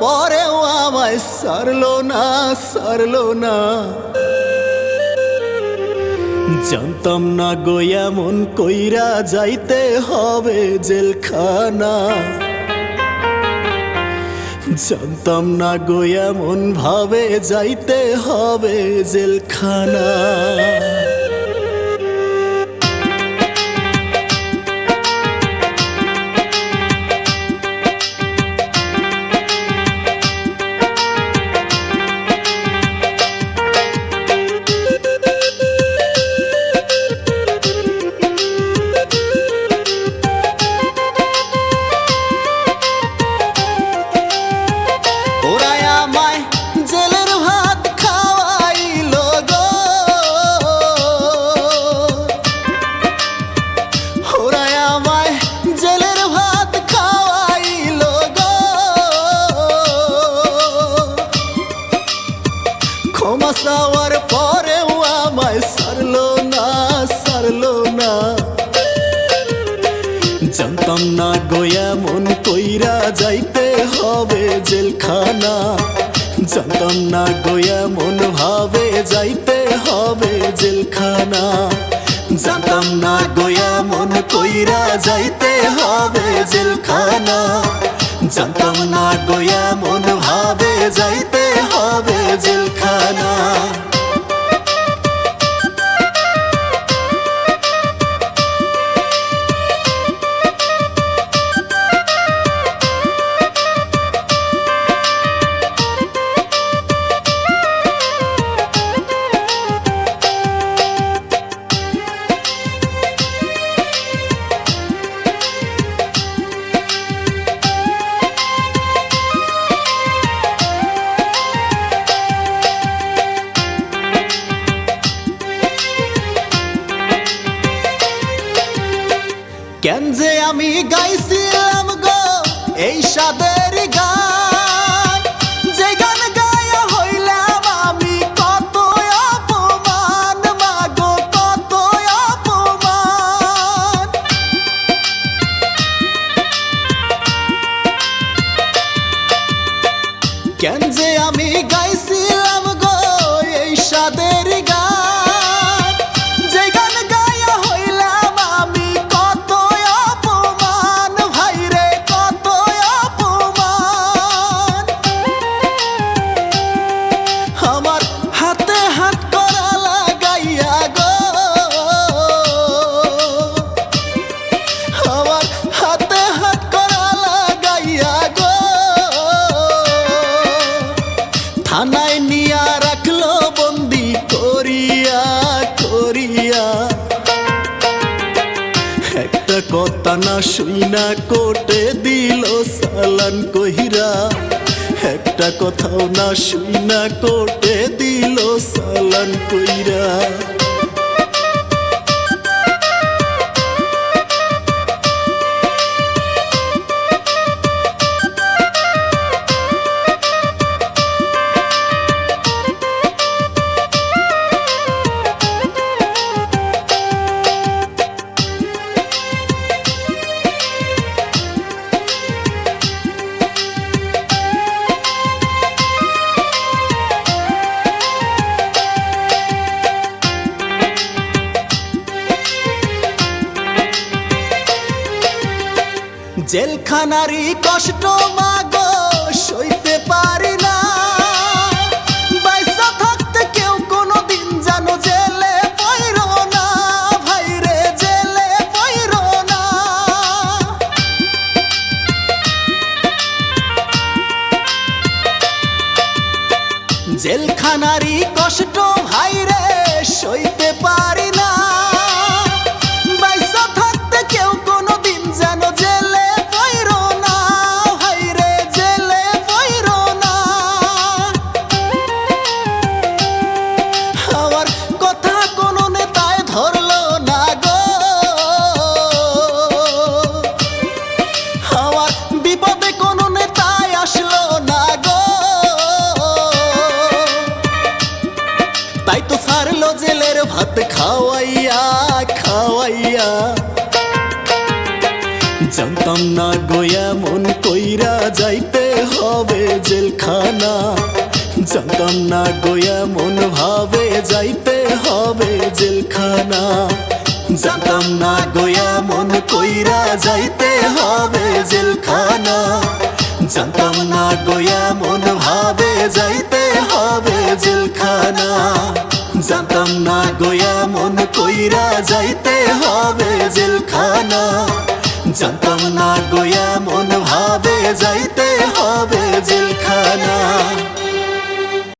পরেও আমায় সারলো না সারলো না। জানতাম না গো, এমন কইরা যাইতে হবে জেলখানা। জানতাম না গো এমন ভাবে যাইতে হবে জেলখানা। পরেও আমায় সারলো না সারলো না। জানতাম না গোয়া মন কইরা যাইতে হবে জেলখানা। জানতাম না গোয়া মন ভাবে যাইতে হবে জেলখানা। জানতাম না গোয়া মন কইরা যাইতে হবে জেলখানা। জানতাম না গোয়া মন ভাবে যাইতে হবে জেলখানা। কেন যে আমি গাইছিলাম গো এই সাদের গান? যে গান গায়া হইলাম আমি কত অপমান, মাগো, কত অপমান। কেন যে আমি গাইছিলাম থানায় নিয়া রাখল বন্দি করিয়া করিয়া। একটা কথা না শুইনা কোটে দিল সালান কহিরা। একটা কথাও না শুইনা কোটে দিল সালান কইরা। জেলখানারই কষ্ট মাগো, সইতে পারি না। বাইসা থাকতে কেউ কোনো দিন জানো জেলে পইরো না। ভাইরে জেলে পইরো না। জেলখানারই কষ্ট ভাইরে সইতে পারি না। সারলো জেলের ভাত খাওয়াইয়া খাওয়াইয়া। জানতাম না গোয়া মন কইরা যাইতে হবে জেলখানা। জানতাম না গোয়া মন ভাবে যাইতে হবে জেলখানা। জানতাম না গোয়া মন কইরা যাইতে হবে জেলখানা। জানতাম না গোয়া মন ভাবে যাইতে হবে জেলখানা। কইরা যাইতে হবে জেলখানা। জানতাম না গোয়া মন ভাবে যাইতে হবে জেলখানা।